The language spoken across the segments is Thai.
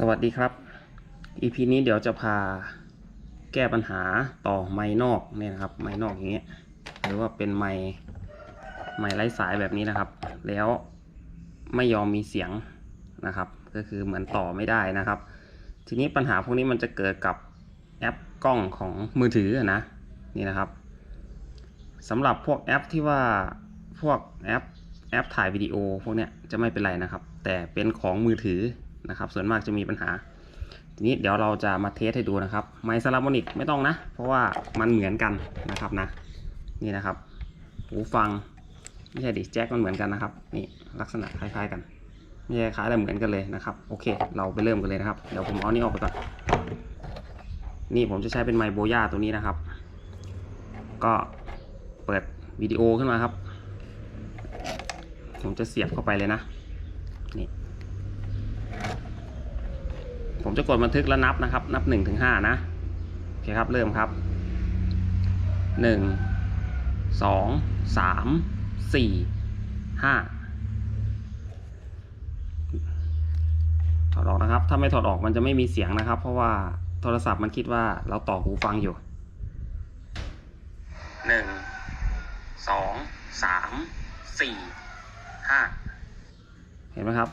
สวัสดีครับ EP นี้เดี๋ยวจะพาแก้ปัญหาต่อไม้นอกเนี่ยนะครับ ไม้นอกอย่างเงี้ย หรือว่าเป็นไม้ไม้ไร้สายแบบนี้นะครับ แล้วไม่ยอมมีเสียงนะครับ ก็คือเหมือนต่อไม่ได้นะครับ ทีนี้ปัญหาพวกนี้มันจะเกิดกับแอปกล้องของมือถือนะ นี่นะครับสำหรับพวกแอปที่ว่าพวกแอปแอปถ่ายวิดีโอพวกเนี้ยจะไม่เป็นไรนะครับ แต่เป็นของมือถือ นะครับ ส่วนมากจะมีปัญหา ทีนี้เดี๋ยวเราจะมาเทสให้ดูนะครับ ไมค์ซาลามอนิกไม่ต้องนะ เพราะว่ามันเหมือนกันนะครับนะ นี่นะครับ หูฟัง ไม่ใช่ดิแจ็คมันเหมือนกันนะครับ นี่ลักษณะคล้ายๆกัน ไม่ใช่คล้ายแต่เหมือนกันเลยนะครับ โอเค เราไปเริ่มกันเลยนะครับ เดี๋ยวผมเอานี่ออกไปก่อน นี่ผมจะใช้เป็นไมโบย่าตัวนี้นะครับ ก็เปิดวิดีโอขึ้นมาครับ ผมจะเสียบเข้าไปเลยนะ ผมจะกดบันทึกแล้วนับนะครับ นับหนึ่งถึงห้านะโอเคครับเริ่มครับหนึ่งสองสามสี่ห้าถอดออกนะครับ ถ้าไม่ถอดออกมันจะไม่มีเสียงนะครับ เพราะว่าโทรศัพท์มันคิดว่าเราต่อหูฟังอยู่หนึ่งสองสามสี่ห้าเห็นไหมครับ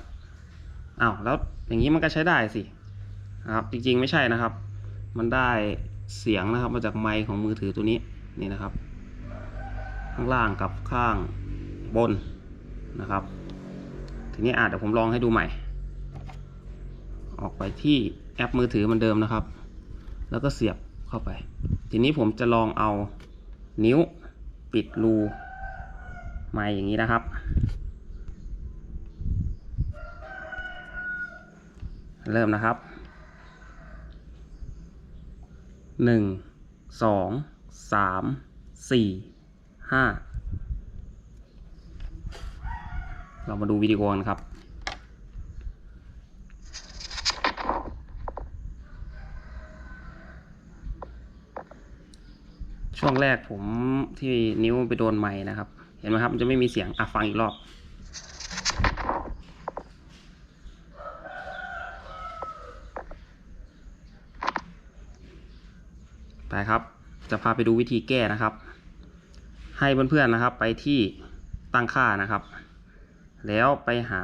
อ้าวแล้วอย่างนี้มันก็ใช้ได้สิ นะครับ จริงๆไม่ใช่นะครับ มันได้เสียงนะครับมาจากไมค์ของมือถือตัวนี้นี่นะครับ ข้างล่างกับข้างบนนะครับ ทีนี้อาจจะเดี๋ยวผมลองให้ดูใหม่ ออกไปที่แอปมือถือเหมือนเดิมนะครับ แล้วก็เสียบเข้าไป ทีนี้ผมจะลองเอานิ้วปิดรูไมค์อย่างนี้นะครับเริ่มนะครับ หนึ่งสองสามสี่ห้าเรามาดูวิดีโอกันครับช่วงแรกผมที่นิ้วไปโดนไม้นะครับ เห็นไหมครับ มันจะไม่มีเสียงอะฟังอีกรอบ ไปครับ จะพาไปดูวิธีแก้นะครับ ให้เพื่อนๆนะครับไปที่ตั้งค่านะครับ แล้วไปหา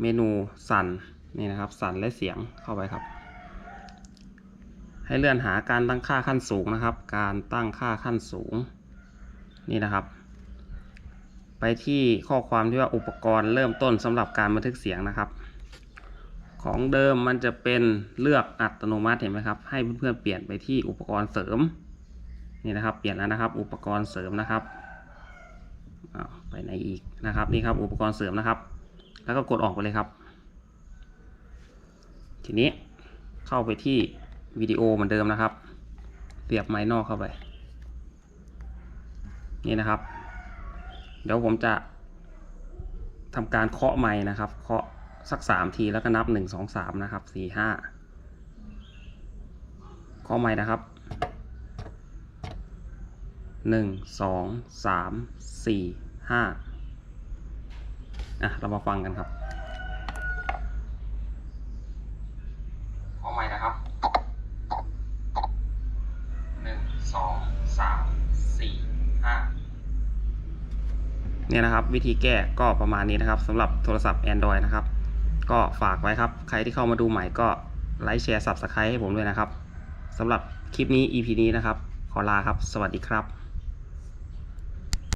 เมนูสั่นนี่นะครับ สั่นและเสียงเข้าไปครับ ให้เลื่อนหาการตั้งค่าขั้นสูงนะครับ การตั้งค่าขั้นสูงนี่นะครับ ไปที่ข้อความที่ว่าอุปกรณ์เริ่มต้นสำหรับการบันทึกเสียงนะครับ ของเดิมมันจะเป็นเลือกอัตโนมัติเห็นไหมครับ ให้เพื่อนๆเปลี่ยนไปที่อุปกรณ์เสริม นี่นะครับ เปลี่ยนแล้วนะครับ อุปกรณ์เสริมนะครับไปไหนอีกนะครับ นี่ครับ อุปกรณ์เสริมนะครับ แล้วก็กดออกไปเลยครับ ทีนี้เข้าไปที่วิดีโอเหมือนเดิมนะครับ เสียบไม้นอกเข้าไป นี่นะครับ เดี๋ยวผมจะทำการเคาะไม้นะครับ เคาะ สักสามทีแล้วก็นับหนึ่งสองสามนะครับสี่ห้าเคาะไม้นะครับหนึ่งสองสามสี่ห้าอะ เรามาฟังกันครับเคาะไม้นะครับหนึ่งสองสามสี่ห้าเนี่ยนะครับ วิธีแก้ก็ประมาณนี้นะครับสำหรับโทรศัพท์ Android นะครับ ก็ฝากไว้ครับ ใครที่เข้ามาดูใหม่ก็ไลค์แชร์ Subscribe ให้ผมด้วยนะครับสำหรับคลิปนี้ EP นี้นะครับ ขอลาครับ สวัสดีครับ